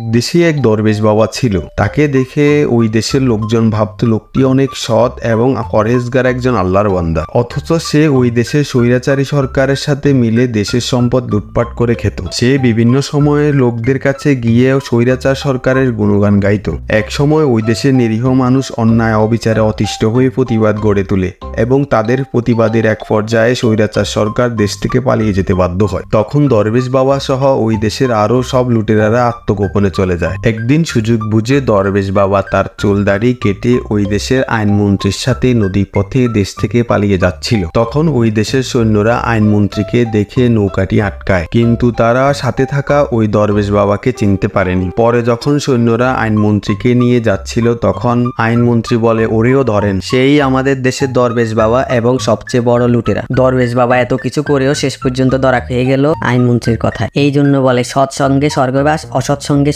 দেশে এক দরবেশ বাবা ছিল। তাকে দেখে ওই দেশের লোকজন ভাবত লোকটি অনেক সৎ এবং পরেজগার একজন আল্লাহর বান্দা। অথচ সে ওই দেশের স্বৈরাচারী সরকারের সাথে মিলে দেশের সম্পদ লুটপাট করে খেত। সে বিভিন্ন সময়ে লোকদের কাছে গিয়ে স্বৈরাচার সরকারের গুণগান গাইত। এক সময় ওই দেশের নিরীহ মানুষ অন্যায় অবিচারে অতিষ্ঠ হয়ে প্রতিবাদ গড়ে তোলে এবং তাদের প্রতিবাদের এক পর্যায়ে স্বৈরাচার সরকার দেশ থেকে পালিয়ে যেতে বাধ্য হয়। তখন দরবেশ বাবা সহ ওই দেশের আরও সব লুটেরারা আত্মগোপনে চলে যায়। একদিন সুযোগ বুঝে দরবেশ বাবা তার চুল দাড়ি কেটে ওই দেশের আইনমন্ত্রীর সাথে নদী পথে দেশ থেকে পালিয়ে যাচ্ছিল। তখন ওই দেশের সৈন্যরা আইনমন্ত্রীকে দেখে নৌকাটি আটকায়। কিন্তু তারা সাথে থাকা ওই দরবেশ বাবাকে চিনতে পারেনি। পরে যখন সৈন্যরা আইনমন্ত্রীকে নিয়ে যাচ্ছিল, তখন আইনমন্ত্রী বলে, ওরেও ধরেন, সেই আমাদের দেশের দরবেশ বাবা এবং সবচেয়ে বড় লুটেরা। দরবেশ বাবা এত কিছু করেও শেষ পর্যন্ত ধরা খেয়ে গেল আইনমন্ত্রীর কথা এই জন্য বলে সৎ সঙ্গে স্বর্গবাস অসৎ সঙ্গে